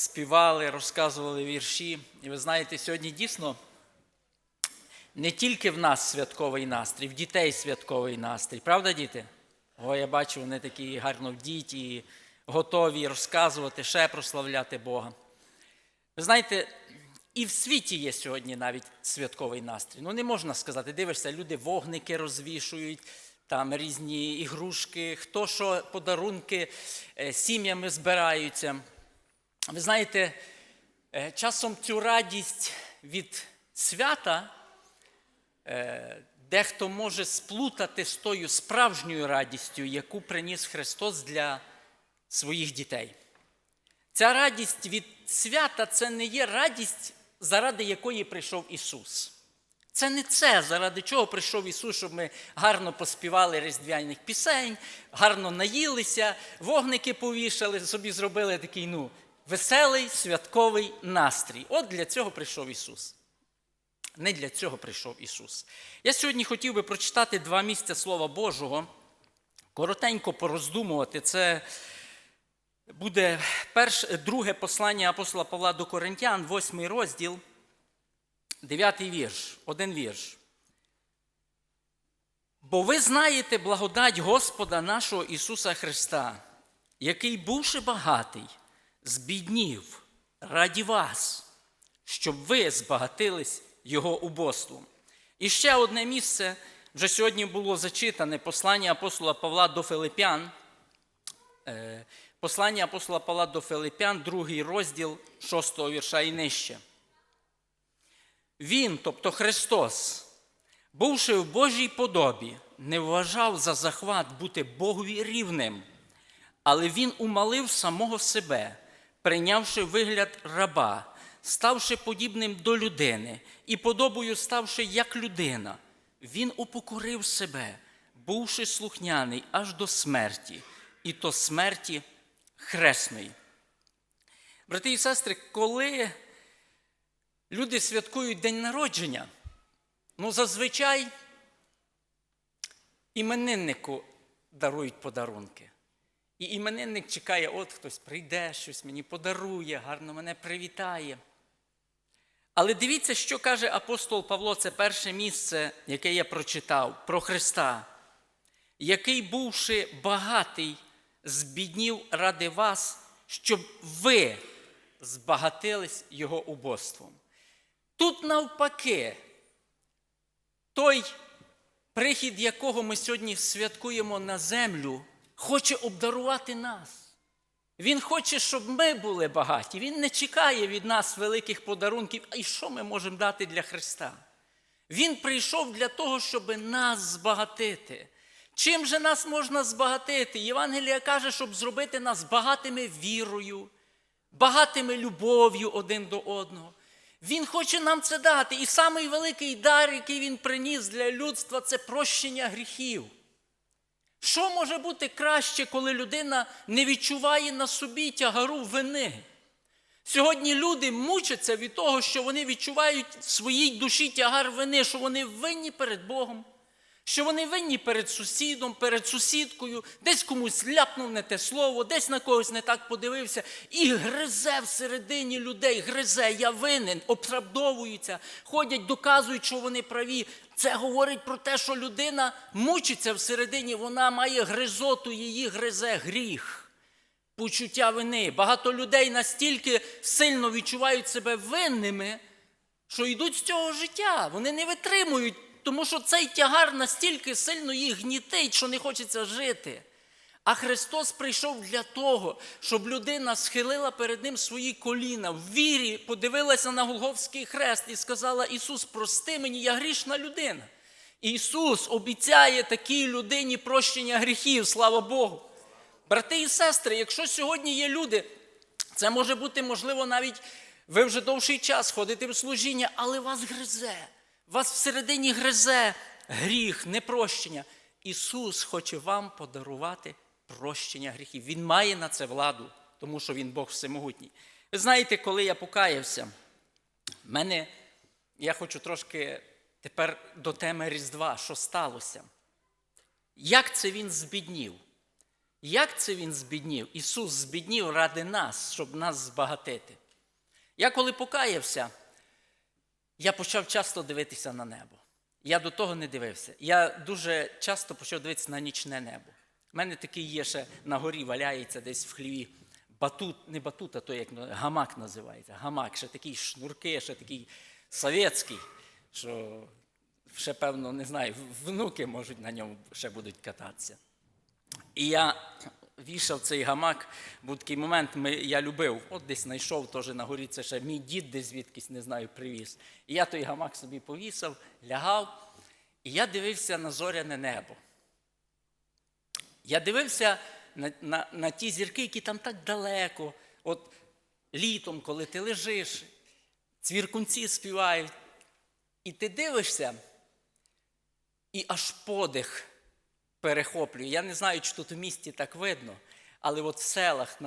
співали, розказували вірші. І ви знаєте, сьогодні дійсно не тільки в нас святковий настрій, в дітей святковий настрій. Правда, діти? О, я бачу, вони такі гарно вдіті, готові розказувати, ще прославляти Бога. Ви знаєте, і в світі є сьогодні навіть святковий настрій. Ну, не можна сказати, дивишся, люди вогники розвішують, там різні ігрушки, хто що, подарунки, е, сім'ями збираються. Ви знаєте, е, часом цю радість від свята е, дехто може сплутати з тою справжньою радістю, яку приніс Христос для своїх дітей. Ця радість від свята це не є радість, заради якої прийшов Ісус. Це не це, заради чого прийшов Ісус, щоб ми гарно поспівали різдвяних пісень, гарно наїлися, вогники повішали, собі зробили такий ну, веселий святковий настрій. От для цього прийшов Ісус. Не для цього прийшов Ісус. Я сьогодні хотів би прочитати два місця Слова Божого, коротенько пороздумувати. Це буде перше, друге послання апостола Павла до Коринтян, восьмий розділ, дев'ятий вірш, один вірш. Бо ви знаєте благодать Господа нашого Ісуса Христа, який, бувши багатий, збіднів раді вас, щоб ви збагатились Його убоством. І ще одне місце вже сьогодні було зачитане послання апостола Павла до Филипян. Е, Послання апостола Павла до Филипян, другий розділ шостого вірша і нижче. Він, тобто Христос, бувши в Божій подобі, не вважав за захват бути Богові рівним, але він умалив самого себе, прийнявши вигляд раба, ставши подібним до людини і подобою ставши як людина, він упокорив себе, бувши слухняний аж до смерті, і то смерті хресної. Брати і сестри, коли люди святкують день народження, ну зазвичай імениннику дарують подарунки. І іменинник чекає, от хтось прийде, щось мені подарує, гарно мене привітає. Але дивіться, що каже апостол Павло, це перше місце, яке я прочитав, про Христа, який, бувши багатий, збіднів ради вас, щоб ви збагатились Його убоством. Тут навпаки, той прихід, якого ми сьогодні святкуємо на землю, хоче обдарувати нас. Він хоче, щоб ми були багаті. Він не чекає від нас великих подарунків. А й що ми можемо дати для Христа? Він прийшов для того, щоб нас збагатити. Чим же нас можна збагатити? Євангелія каже, щоб зробити нас багатими вірою, багатими любов'ю один до одного. Він хоче нам це дати. І самий великий дар, який він приніс для людства, це прощення гріхів. Що може бути краще, коли людина не відчуває на собі тягару вини? Сьогодні люди мучаться від того, що вони відчувають в своїй душі тягар вини, що вони винні перед Богом, що вони винні перед сусідом, перед сусідкою, десь комусь ляпнув не те слово, десь на когось не так подивився, і гризе всередині людей, гризе, я винен, оправдовуються, ходять, доказують, що вони праві. Це говорить про те, що людина мучиться всередині, вона має гризоту, її гризе гріх, почуття вини. Багато людей настільки сильно відчувають себе винними, що йдуть з цього життя. Вони не витримують тому що цей тягар настільки сильно їх гнітить, що не хочеться жити. А Христос прийшов для того, щоб людина схилила перед Ним свої коліна, в вірі подивилася на Голговський хрест і сказала: Ісус, прости мені, я грішна людина. Ісус обіцяє такій людині прощення гріхів, слава Богу. Брати і сестри, якщо сьогодні є люди, це може бути, можливо, навіть ви вже довший час ходите в служіння, але вас гризе. Вас всередині гризе гріх, непрощення. Ісус хоче вам подарувати прощення гріхів. Він має на це владу, тому що Він Бог всемогутній. Ви знаєте, коли я покаявся, мене, я хочу трошки тепер до теми Різдва, що сталося. Як це він збіднів? Як це він збіднів? Ісус збіднів ради нас, щоб нас збагатити. Я коли покаявся, я почав часто дивитися на небо. Я до того не дивився. Я дуже часто почав дивитися на нічне небо. У мене такий є ще на горі валяється десь в хліві. Батут, не батут, а то як гамак називається. Гамак, ще такий шнурки, ще такий совєтський, що ще, певно, не знаю, внуки можуть на ньому ще будуть кататися. І я вішав цей гамак, був такий момент, ми, я любив, от десь знайшов теж на горі, це ще мій дід десь звідкись, не знаю, привіз. І я той гамак собі повісив, лягав, і я дивився на зоряне небо. Я дивився на, на, на ті зірки, які там так далеко. От літом, коли ти лежиш, цвіркунці співають, і ти дивишся, і аж подих перехоплює. Я не знаю, чи тут у місті так видно, але от в селах,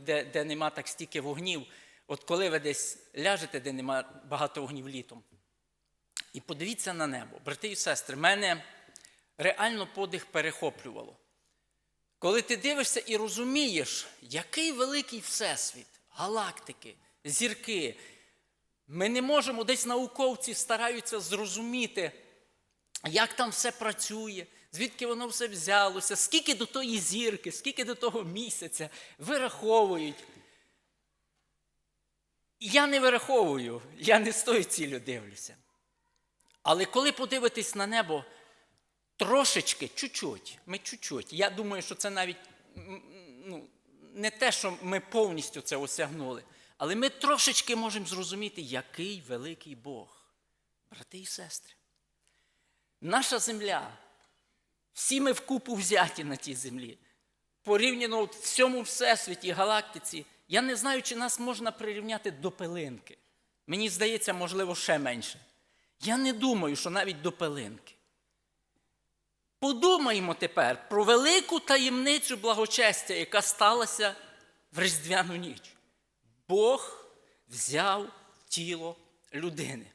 де, де нема так стільки вогнів, от коли ви десь ляжете, де нема багато вогнів літом, і подивіться на небо, брати і сестри, мене реально подих перехоплювало. Коли ти дивишся і розумієш, який великий всесвіт, галактики, зірки, ми не можемо, десь науковці стараються зрозуміти, як там все працює, звідки воно все взялося, скільки до тої зірки, скільки до того місяця вираховують. Я не вираховую, я не з тою цілю дивлюся. Але коли подивитись на небо, трошечки, чуть-чуть, ми чуть-чуть. Я думаю, що це навіть ну, не те, що ми повністю це осягнули, але ми трошечки можемо зрозуміти, який великий Бог, брати і сестри. Наша земля, всі ми вкупу взяті на тій землі. Порівняно в всьому всесвіті, галактиці, я не знаю, чи нас можна прирівняти до пилинки. Мені здається, можливо, ще менше. Я не думаю, що навіть до пилинки. Подумаємо тепер про велику таємницю благочестя, яка сталася в Різдвяну ніч. Бог взяв тіло людини.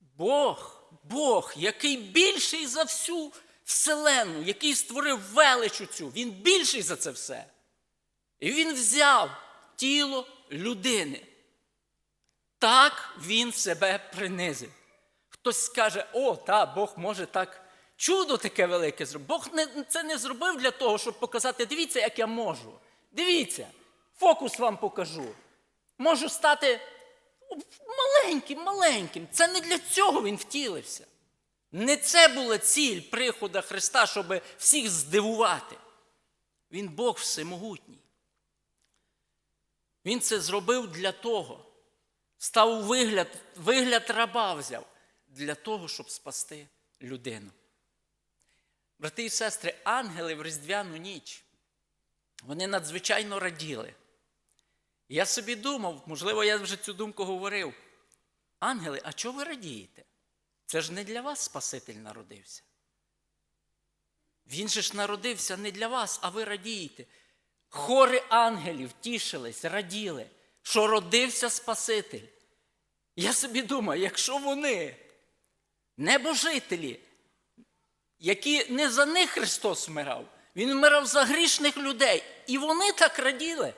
Бог, Бог, який більший за всю вселену, який створив величу цю, він більший за це все. І він взяв тіло людини. Так він себе принизив. Хтось скаже, о, та, Бог може так чудо таке велике зробити. Бог не, це не зробив для того, щоб показати, дивіться, як я можу. Дивіться, фокус вам покажу. Можу стати маленьким, маленьким. Це не для цього він втілився. Не це була ціль прихода Христа, щоб всіх здивувати. Він Бог всемогутній. Він це зробив для того. Став вигляд, вигляд раба взяв для того, щоб спасти людину. Брати і сестри, ангели в Різдвяну ніч, вони надзвичайно раділи. Я собі думав, можливо, я вже цю думку говорив. Ангели, а чого ви радієте? Це ж не для вас Спаситель народився. Він же ж народився не для вас, а ви радієте. Хори ангелів тішились, раділи, що родився Спаситель. Я собі думаю, якщо вони, небожителі, які не за них Христос вмирав, Він вмирав за грішних людей, і вони так раділи.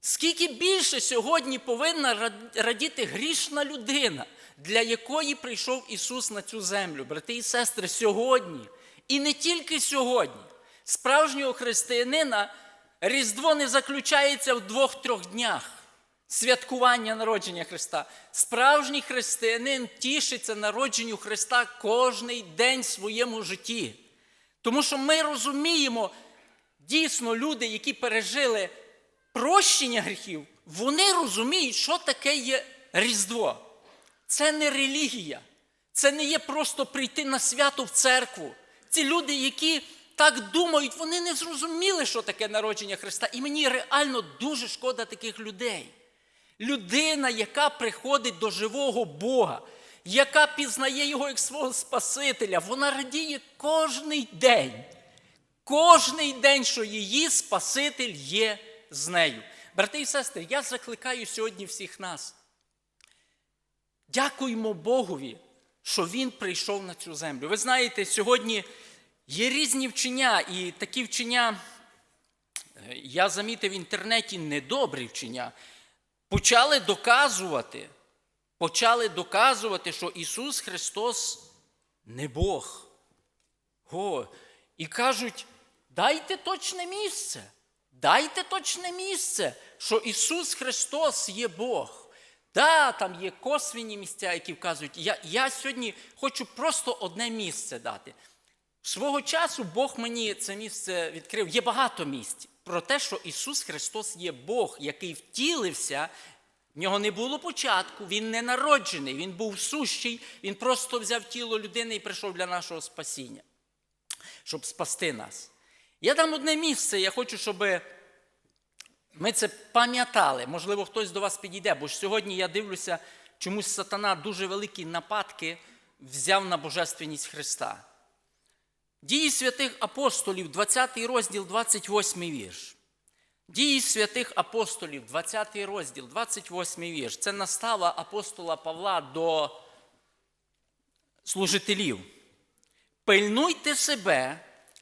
Скільки більше сьогодні повинна радіти грішна людина, для якої прийшов Ісус на цю землю, брати і сестри, сьогодні. І не тільки сьогодні. Справжнього християнина Різдво не заключається в двох-трьох днях святкування народження Христа. Справжній християнин тішиться народженню Христа кожний день в своєму житті. Тому що ми розуміємо, дійсно, люди, які пережили прощення гріхів, вони розуміють, що таке є Різдво. Це не релігія, це не є просто прийти на свято в церкву. Ці люди, які так думають, вони не зрозуміли, що таке народження Христа. І мені реально дуже шкода таких людей. Людина, яка приходить до живого Бога, яка пізнає Його як свого Спасителя, вона радіє кожний день. Кожний день, що її Спаситель є з нею. Брати і сестри, я закликаю сьогодні всіх нас. Дякуємо Богові, що Він прийшов на цю землю. Ви знаєте, сьогодні Є різні вчення, і такі вчення, е, я замітив в інтернеті недобрі вчення, почали доказувати, почали доказувати, що Ісус Христос не Бог. О, і кажуть, дайте точне місце, дайте точне місце, що Ісус Христос є Бог. Да, там є косвіні місця, які вказують. Я, я сьогодні хочу просто одне місце дати. Свого часу Бог мені це місце відкрив. Є багато місць про те, що Ісус Христос є Бог, який втілився. В нього не було початку, він не народжений, він був сущий, він просто взяв тіло людини і прийшов для нашого спасіння, щоб спасти нас. Я дам одне місце, я хочу, щоб ми це пам'ятали. Можливо, хтось до вас підійде, бо ж сьогодні я дивлюся, чомусь сатана дуже великі нападки взяв на божественність Христа. Дії святих апостолів, 20 розділ, 28 вірш. Дії святих апостолів, 20 розділ, 28 вірш. Це настава апостола Павла до служителів. Пильнуйте себе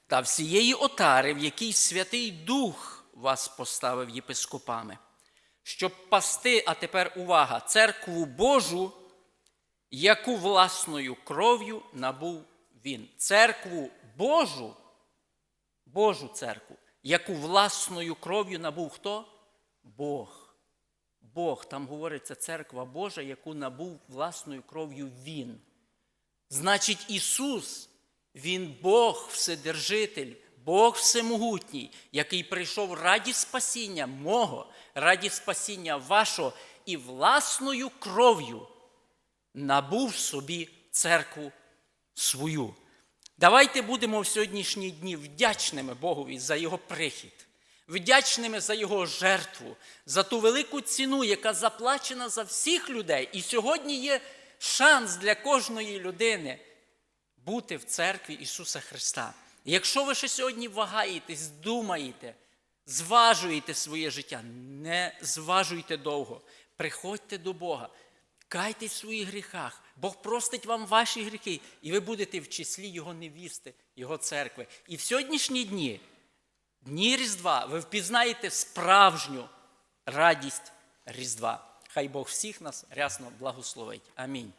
та всієї отари, в якій Святий Дух вас поставив єпископами, щоб пасти, а тепер увага, церкву Божу, яку власною кров'ю набув він. Церкву Божу, Божу церкву, яку власною кров'ю набув хто? Бог. Бог, там говориться церква Божа, яку набув власною кров'ю Він. Значить, Ісус, Він Бог Вседержитель, Бог Всемогутній, який прийшов раді спасіння мого, раді спасіння вашого і власною кров'ю набув собі церкву свою. Давайте будемо в сьогоднішні дні вдячними Богові за Його прихід, вдячними за Його жертву, за ту велику ціну, яка заплачена за всіх людей. І сьогодні є шанс для кожної людини бути в церкві Ісуса Христа. Якщо ви ще сьогодні вагаєтесь, думаєте, зважуєте своє життя, не зважуйте довго, приходьте до Бога. Кайтесь в своїх гріхах, Бог простить вам ваші гріхи, і ви будете в числі Його невісти, Його церкви. І в сьогоднішні дні, дні Різдва, ви впізнаєте справжню радість Різдва. Хай Бог всіх нас рясно благословить. Амінь.